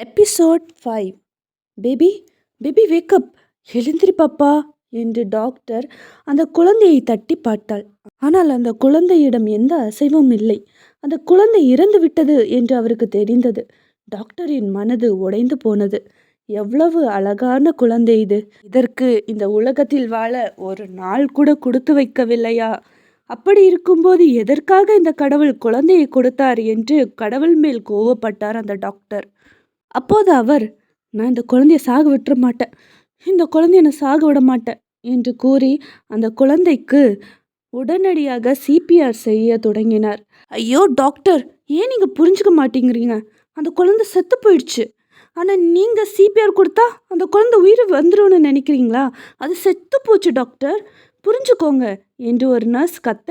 Episode five baby baby wake up எழுந்திரி பாப்பா என்று doctor அந்த குழந்தையை தட்டி பார்த்தாள். ஆனால் அந்த குழந்தையிடம் எந்த அசைவும் இல்லை. அந்த குழந்தை இறந்து விட்டது என்று அவருக்கு தெரிந்தது. டாக்டரின் மனது உடைந்து போனது. எவ்வளவு அழகான குழந்தை இது. இதற்கு இந்த உலகத்தில் வாழ ஒரு நாள் கூட கொடுத்து வைக்கவில்லையா? அப்படி இருக்கும்போது எதற்காக இந்த கடவுள் குழந்தையை கொடுத்தார் என்று கடவுள் மேல் கோவப்பட்டார் அந்த டாக்டர் அப்போது அவர் நான் இந்த குழந்தைய சாக விட்டுற மாட்டேன். இந்த குழந்தைய நான் சாக விட மாட்டேன் என்று கூறி அந்த குழந்தைக்கு உடனடியாக சிபிஆர் செய்ய தொடங்கினார். ஐயோ டாக்டர் ஏன் நீங்கள் புரிஞ்சுக்க மாட்டேங்கிறீங்க? அந்த குழந்தை செத்து போயிடுச்சு. ஆனால் நீங்கள் சிபிஆர் கொடுத்தா அந்த குழந்தை உயிர் வந்துரும்னு நினைக்கிறீங்களா? அது செத்து போச்சு டாக்டர். புரிஞ்சுக்கோங்க என்று ஒரு நர்ஸ் கத்த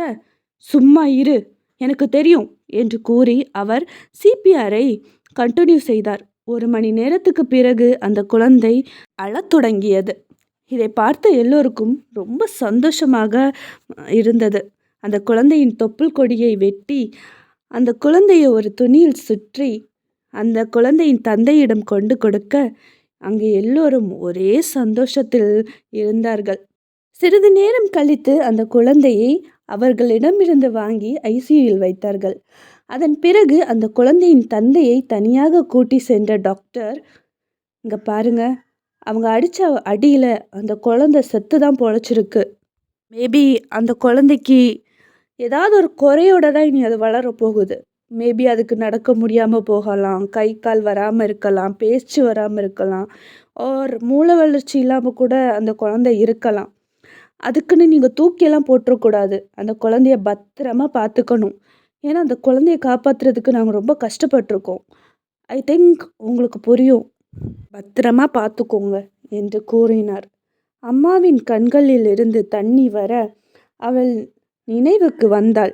சும்மா இரு எனக்கு தெரியும் என்று கூறி அவர் சிபிஆரை கண்டினியூ செய்தார். ஒரு மணி நேரத்துக்கு பிறகு அந்த குழந்தை அழத் தொடங்கியது. இதை பார்த்த எல்லோருக்கும் ரொம்ப சந்தோஷமாக இருந்தது. அந்த குழந்தையின் தொப்புள் கொடியை வெட்டி அந்த குழந்தையை ஒரு துணியில் சுற்றி அந்த குழந்தையின் தந்தையிடம் கொண்டு கொடுக்க அங்கே எல்லோரும் ஒரே சந்தோஷத்தில் இருந்தார்கள். சிறிது நேரம் கழித்து அந்த குழந்தையை அவர்களிடமிருந்து வாங்கி ஐசியூவில் வைத்தார்கள். அதன் பிறகு அந்த குழந்தையின் தந்தையை தனியாக கூட்டி சென்ற டாக்டர் இங்கே பாருங்க அவங்க அடித்த அடியில் அந்த குழந்தை செத்து தான் பொழைச்சிருக்கு. மேபி அந்த குழந்தைக்கு ஏதாவது ஒரு குறையோட தான் இனி அது வளர போகுது. மேபி அதுக்கு நடக்க முடியாமல் போகலாம் கை கால் வராமல் இருக்கலாம் பேச்சு வராமல் இருக்கலாம் ஆர் மூளை வளர்ச்சி இல்லாமல் கூட அந்த குழந்தை இருக்கலாம். அதுக்குன்னு நீங்கள் தூக்கியெல்லாம் போட்டுறக்கூடாது. அந்த குழந்தைய பத்திரமா பார்த்துக்கணும் ஏன்னா அந்த குழந்தைய காப்பாற்றுறதுக்கு நாங்கள் ரொம்ப கஷ்டப்பட்டிருக்கோம். ஐ திங்க் உங்களுக்கு புரியும். பத்திரமா பார்த்துக்கோங்க என்று கூறினார். அம்மாவின் கண்களில் இருந்து தண்ணி வர அவள் நினைவுக்கு வந்தாள்.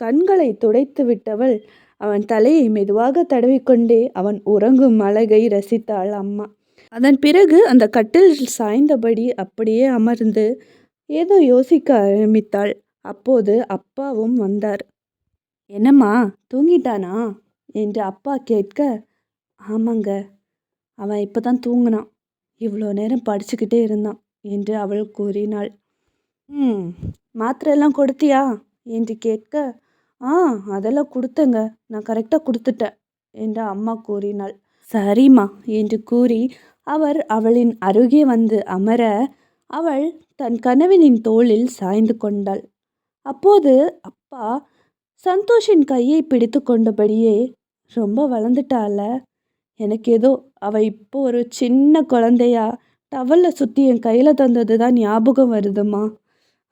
கண்களை துடைத்து விட்டவள் அவன் தலையை மெதுவாக தடவிக்கொண்டே அவன் உறங்கும் அழகை ரசித்தாள் அம்மா. அதன் பிறகு அந்த கட்டில் சாய்ந்தபடி அப்படியே அமர்ந்து ஏதோ யோசிக்க ஆரம்பித்தாள். அப்போது அப்பாவும் வந்தார். என்னம்மா தூங்கிட்டானா? என்று அப்பா கேட்க ஆமாங்க அவன் இப்போ தான் தூங்கினான். இவ்வளோ நேரம் படிச்சுக்கிட்டே இருந்தான் என்று அவள் கூறினாள். ம் மாத்திரையெல்லாம் கொடுத்தியா? என்று கேட்க ஆ அதெல்லாம் கொடுத்தங்க நான் கரெக்டாக கொடுத்துட்டேன் என்று அம்மா கூறினாள். சரிம்மா என்று கூறி அவர் அவளின் அருகே வந்து அமர அவள் தன் கணவனின் தோளில் சாய்ந்து கொண்டாள். அப்போது அப்பா சந்தோஷின் கையை பிடித்து கொண்டபடியே ரொம்ப வளர்ந்துட்டால? எனக்கு ஏதோ அவ இப்போ ஒரு சின்ன குழந்தையா டவலில் சுற்றி என் கையில் தந்தது தான் ஞாபகம் வருதுமா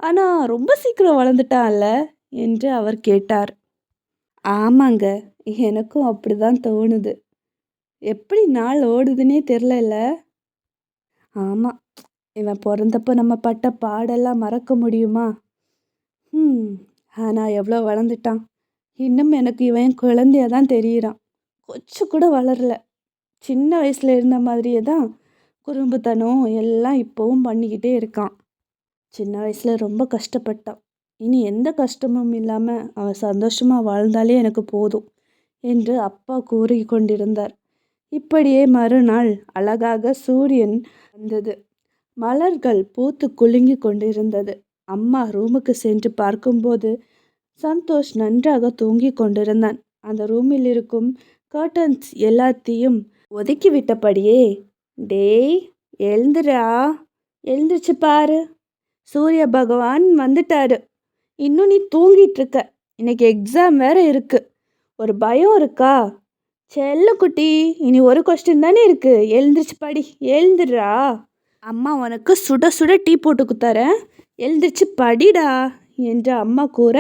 ஆனால் ரொம்ப சீக்கிரம் வளர்ந்துட்டான்ல என்று அவர் கேட்டார். ஆமாங்க எனக்கும் அப்படி தான் தோணுது. எப்படி நாள் ஓடுதுன்னே தெரிலல ஆமாம் இவன் பிறந்தப்போ நம்ம பட்ட பாடெல்லாம் மறக்க முடியுமா? ம் ஆனால் எவ்வளோ வளர்ந்துட்டான். இன்னும் எனக்கு இவன் குழந்தைய தான் தெரியிறான். கொஞ்சம் கூட வளரல. சின்ன வயசில் இருந்த மாதிரியே தான் குறும்புத்தனம் எல்லாம் இப்போவும் பண்ணிக்கிட்டே இருக்கான். சின்ன வயசில் ரொம்ப கஷ்டப்பட்டான். இனி எந்த கஷ்டமும் இல்லாமல் அவன் சந்தோஷமாக வாழ்ந்தாலே எனக்கு போதும் என்று அப்பா கூறி கொண்டிருந்தார். இப்படியே மறுநாள் அழகாக சூரியன் வந்தது. மலர்கள் பூத்து குலுங்கி கொண்டிருந்தது. அம்மா ரூமுக்கு சென்று பார்க்கும்போது சந்தோஷ் நன்றாக தூங்கிக் கொண்டிருந்தான். அந்த ரூமில் இருக்கும் கர்டன்ஸ் எல்லாத்தையும் ஒதுக்கி விட்டபடியே டேய் எழுந்துரா எழுந்துச்சு பாரு. சூரிய பகவான் வந்துட்டாரு. இன்னும் நீ தூங்கிட்டு இருக்க. இன்னைக்கு எக்ஸாம் வேற இருக்கு. ஒரு பயம் இருக்கா? செல்லக்குட்டி இனி ஒரு கொஸ்டின் தானே இருக்கு. எழுந்துருச்சு படி. எழுந்துடுறா அம்மா உனக்கு சுட சுட டீ போட்டு குத்தாரேன் எழுந்திரிச்சு படிடா என்று அம்மா கூற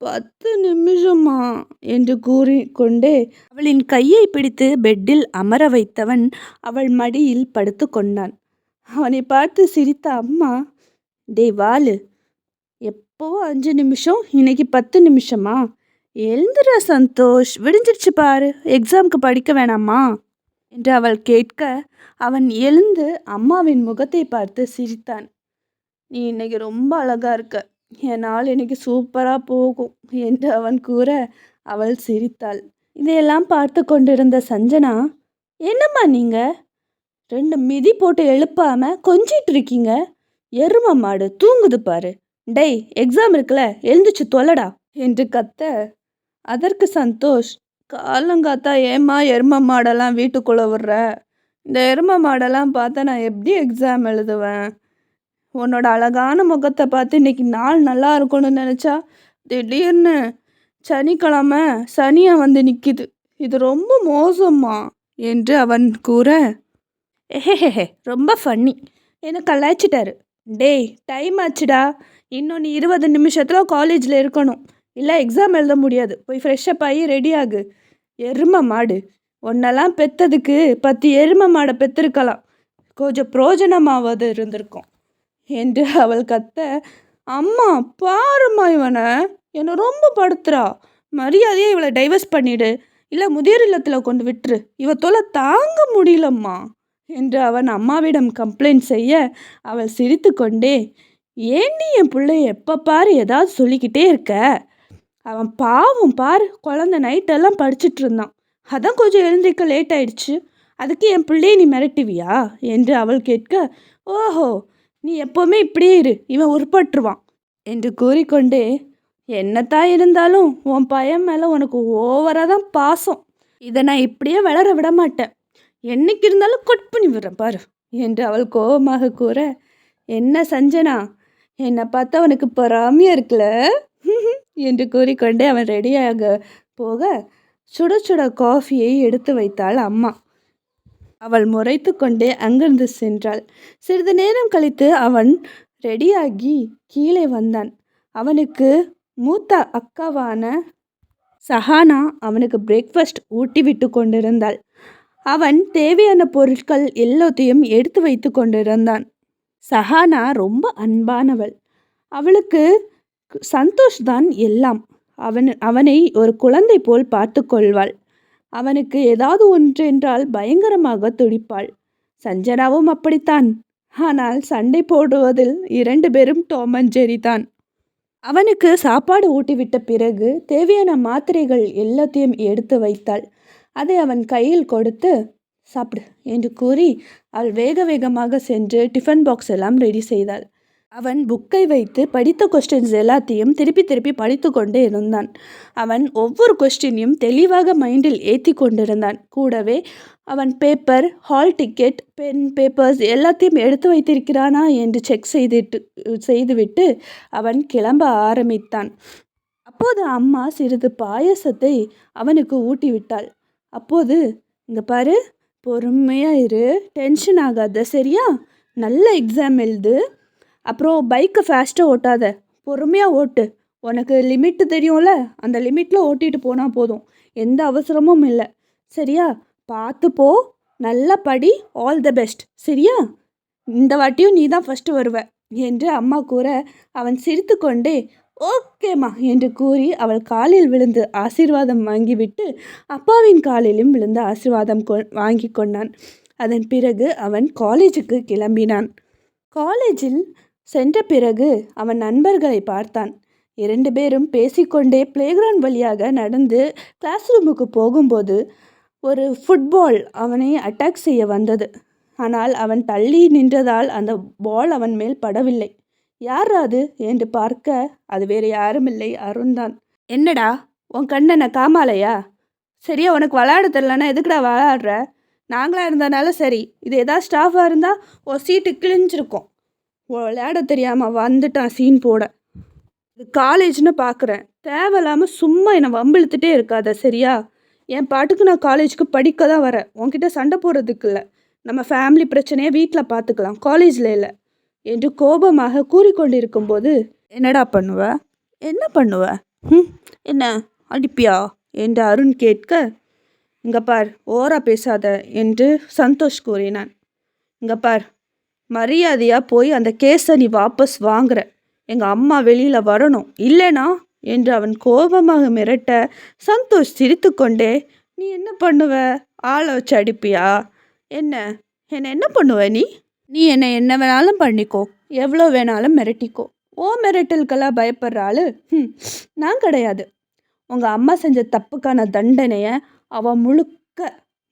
பத்து நிமிஷமா என்று கூறி கொண்டே அவளின் கையை பிடித்து பெட்டில் அமர வைத்தவன் அவள் மடியில் படுத்து கொண்டான். அவனை பார்த்து சிரித்த அம்மா டேய் வாலு எப்போ அஞ்சு நிமிஷம்? இன்னைக்கு பத்து நிமிஷமா? எழுந்துடா சந்தோஷ் விடிஞ்சிருச்சு பாரு எக்ஸாமுக்கு படிக்க வேணாமா? என்று அவள் கேட்க அவன் எழுந்து அம்மாவின் முகத்தை பார்த்து சிரித்தான். நீ இன்னைக்கு ரொம்ப அழகா இருக்க. என் நாள் இன்னைக்கு சூப்பராக போகும் என்று அவன் கூற அவள் சிரித்தாள். இதையெல்லாம் பார்த்து கொண்டிருந்த சஞ்சனா என்னம்மா நீங்கள் ரெண்டு மிதி போட்டு எழுப்பாமல் கொஞ்சிட்டு இருக்கீங்க. எரும மாடு தூங்குது பாரு. டேய் எக்ஸாம் இருக்குல்ல எழுந்துச்சு தொலடா என்று கத்த. அதற்கு சந்தோஷ் காலங்காத்தா ஏம்மா எரும மாடெல்லாம் வீட்டுக்குள்ளே விடுற? இந்த எரும மாடெல்லாம் பார்த்தா நான் எப்படி எக்ஸாம் எழுதுவேன்? உன்னோட அழகான முகத்தை பார்த்து இன்னைக்கு நாள் நல்லா இருக்கும்னு நினச்சா திடீர்னு சனிக்கிழமை சனியா வந்து நிற்கிது இது ரொம்ப மோசம்மா என்று அவன் கூற எஹெஹெஹே ரொம்ப ஃபன்னி என்னை கலாய்ச்சிட்டாரு. டேய் டைம் ஆச்சுடா. இன்னும் நீ இருபது நிமிஷத்தில் காலேஜில் இருக்கணும். இல்லை எக்ஸாம் எழுத முடியாது. போய் ஃப்ரெஷ்ஷப் ஆகி ரெடி ஆகு. எரும மாடு. ஒன்னெல்லாம் பெத்ததுக்கு பத்து எரும மாடை பெற்றிருக்கலாம் கொஞ்சம் பிரோஜனமாவது இருந்திருக்கும். என்று அவள் கத்த அம்மா பாரும்மா இவனை. என்னை ரொம்ப படுத்துறா. மரியாதையை இவளை டைவர்ஸ் பண்ணிடு. இல்லை முதியோர் இல்லத்தில் கொண்டு விட்டுரு. இவ தொலை தாங்க முடியலம்மா. என்று அவன் அம்மாவிடம் கம்ப்ளைண்ட் செய்ய அவள் சிரித்து கொண்டே நீ என் பிள்ளை எப்போ பாரு ஏதாவது சொல்லிக்கிட்டே இருக்க? அவன் பாவம் பார் குழந்த நைட்டெல்லாம் படிச்சுட்டு இருந்தான். அதான் கொஞ்சம் எழுந்திருக்க லேட் ஆயிடுச்சு. அதுக்கு என் பிள்ளையை நீ மிரட்டுவியா? என்று அவள் கேட்க ஓஹோ நீ எப்போவுமே இப்படியே இரு இவன் உருப்பட்டுருவான் என்று கூறிக்கொண்டே என்னத்தான் இருந்தாலும் உன் பையன் மேலே உனக்கு ஓவராக தான் பாசம். இதை நான் இப்படியே வளர விட மாட்டேன். என்னைக்கு இருந்தாலும் கொட் பண்ணி விடுறேன் பாரு என்று அவள் கோபமாக கூற என்ன சஞ்சனா என்னை பார்த்தா உனக்கு பொறாமையாக இருக்குல்ல? என்று கூறிக்கொண்டே அவன் ரெடியாக போக சுட சுட காஃபியை எடுத்து வைத்தாள் அம்மா. அவள் முறைத்து கொண்டே அங்கிருந்து சென்றாள். சிறிது நேரம் கழித்து அவன் ரெடியாகி கீழே வந்தான். அவனுக்கு மூத்த அக்காவான சஹானா அவனுக்கு பிரேக்ஃபாஸ்ட் ஊட்டி விட்டு கொண்டிருந்தாள். அவன் தேவையான பொருட்கள் எல்லாத்தையும் எடுத்து வைத்து கொண்டிருந்தான். சஹானா ரொம்ப அன்பானவள். அவளுக்கு சந்தோஷ் தான் எல்லாம். அவன் அவனை ஒரு குழந்தை போல் பார்த்து கொள்வாள். அவனுக்கு ஏதாவது ஒன்றென்றால் பயங்கரமாக துடிப்பாள். சஞ்சனாவும் அப்படித்தான். ஆனால் சண்டை போடுவதில் இரண்டு பேரும் டோமஞ்சேரி தான். அவனுக்கு சாப்பாடு ஊட்டிவிட்ட பிறகு தேவையான மாத்திரைகள் எல்லாத்தையும் எடுத்து வைத்தாள். அதை அவன் கையில் கொடுத்து சாப்பிடு என்று கூறி அவள் வேக வேகமாக சென்று டிஃபன் பாக்ஸ் எல்லாம் ரெடி செய்தாள். அவன் புக்கை வைத்து படித்த கொஸ்டின்ஸ் எல்லாத்தையும் திருப்பி திருப்பி படித்து கொண்டு இருந்தான். அவன் ஒவ்வொரு கொஸ்டினையும் தெளிவாக மைண்டில் ஏற்றி கொண்டிருந்தான். கூடவே அவன் paper hall ticket pen papers எல்லாத்தையும் எடுத்து வைத்திருக்கிறானா என்று செக் செய்துட்டு செய்துவிட்டு அவன் கிளம்ப ஆரம்பித்தான். அப்போது அம்மா சிறிது பாயசத்தை அவனுக்கு ஊட்டி விட்டாள் அப்போது இங்கே பாரு பொறுமையாக இரு டென்ஷன் ஆகாத சரியா? நல்ல எக்ஸாம் எழுது. அப்புறம் பைக்கை ஃபாஸ்ட்டாக ஓட்டாத. பொறுமையாக ஓட்டு. உனக்கு லிமிட்டு தெரியும்ல? அந்த லிமிட்டில் ஓட்டிகிட்டு போனால் போதும். எந்த அவசரமும் இல்லை. சரியா? பார்த்து போ. நல்லா படி. ஆல் த பெஸ்ட் சரியா? இந்த வாட்டியும் நீ தான் ஃபஸ்ட்டு வருவ. என்று அம்மா கூற அவன் சிரித்து கொண்டே ஓகேம்மா என்று கூறி அவள் காலில் விழுந்து ஆசீர்வாதம் வாங்கிவிட்டு அப்பாவின் காலிலும் விழுந்து ஆசீர்வாதம் கொ வாங்கி கொண்டான். அதன் பிறகு அவன் காலேஜுக்கு கிளம்பினான். காலேஜில் சென்ற பிறகு அவன் நண்பர்களை பார்த்தான். இரண்டு பேரும் பேசிக்கொண்டே பிளேகிரவுண்ட் வழியாக நடந்து கிளாஸ் ரூமுக்கு போகும்போது ஒரு ஃபுட்பால் அவனை அட்டாக் செய்ய வந்தது. ஆனால் அவன் தள்ளி நின்றதால் அந்த பால் அவன் மேல் படவில்லை. யார் அது? என்று பார்க்க அது வேறு யாருமில்லை அருண்தான் என்னடா? உன் கண்ணனை காமாலையா? சரியா உனக்கு விளையாட தெரிலனா எதுக்குடா விளையாடுற? நாங்களாக இருந்தனால சரி இது எதாவது ஸ்டாஃபாக இருந்தால் ஒரு சீட்டு கிழிஞ்சிருக்கும். விளையாட தெரியாமல் வந்துட்டான் சீன் போட. இது காலேஜ்னு பார்க்குறேன் தேவையில்லாமல் சும்மா என்னை வம்பிழுத்துட்டே இருக்காத சரியா? என் பாட்டுக்கு நான் காலேஜுக்கு படிக்க தான் வரேன். உன்கிட்ட சண்டை போடுறதுக்கு இல்லை. நம்ம ஃபேமிலி பிரச்சனையை வீட்டில் பார்த்துக்கலாம் காலேஜில் இல்லை. என்று கோபமாக கூறிக்கொண்டு இருக்கும்போது என்னடா பண்ணுவ? என்ன பண்ணுவ? ம் என்ன? அடிப்பியா? என்று அருண் கேட்க இங்கே பார் ஓரா பேசாத என்று சந்தோஷ் கூறினான். இங்கே பார் மரியாதையாக போய் அந்த கேஸை நீ வாபஸ் வாங்குற. எங்கள் அம்மா வெளியில் வரணும். இல்லைனா? என்று அவன் கோபமாக மிரட்ட சந்தோஷ் சிரித்துக்கொண்டே நீ என்ன பண்ணுவ? ஆளை வச்சு அடிப்பியா? என்ன? என்ன என்ன பண்ணுவ நீ? நீ என்னை என்ன வேணாலும் பண்ணிக்கோ. எவ்வளோ வேணாலும் மிரட்டிக்கோ. ஓ மிரட்டலுக்கெல்லாம் பயப்படுற ஆள்? ம் நான் கிடையாது. உங்கள் அம்மா செஞ்ச தப்புக்கான தண்டனையை அவள் முழுக்க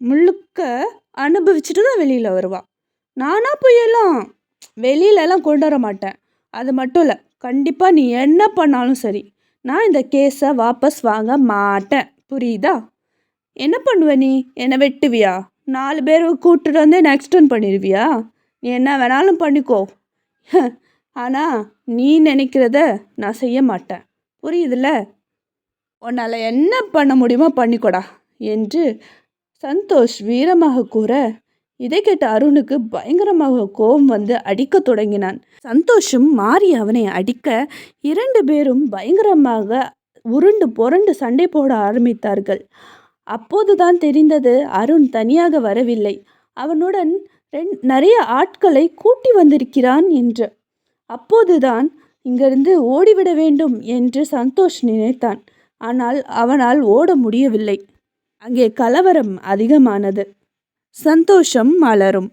முழுக்க அனுபவிச்சுட்டு தான் வெளியில் வருவாள் நானாக போய் எல்லாம் வெளியிலலாம் கொண்டு வர மாட்டேன். அது மட்டும் இல்லை கண்டிப்பாக நீ என்ன பண்ணாலும் சரி நான் இந்த கேஸை வாபஸ் வாங்க மாட்டேன். புரியுதா? என்ன பண்ணுவ நீ? என்னை வெட்டுவியா? நாலு பேர் கூப்பிட்டுட்டு வந்து என்னை எக்ஸ்டெண்ட் பண்ணிடுவியா? நீ என்ன வேணாலும் பண்ணிக்கோ. ஆனால் நீ நினைக்கிறத நான் செய்ய மாட்டேன். புரியுதுல்ல? உன்னால் என்ன பண்ண முடியுமோ பண்ணிக்கொடா என்று சந்தோஷ் வீரமாக கூற இதை கேட்ட அருணுக்கு பயங்கரமாக கோபம் வந்து அடிக்க தொடங்கினான். சந்தோஷும் மாறி அவனை அடிக்க இரண்டு பேரும் பயங்கரமாக உருண்டு புரண்டு சண்டை போட ஆரம்பித்தார்கள். அப்போதுதான் தெரிந்தது அருண் தனியாக வரவில்லை. அவனுடன் ரெண் நிறைய ஆட்களை கூட்டி வந்திருக்கிறான் என்று. அப்போதுதான் இங்கிருந்து ஓடிவிட வேண்டும் என்று சந்தோஷ் நினைத்தான். ஆனால் அவனால் ஓட முடியவில்லை. அங்கே கலவரம் அதிகமானது. சந்தோஷம் மலரும்.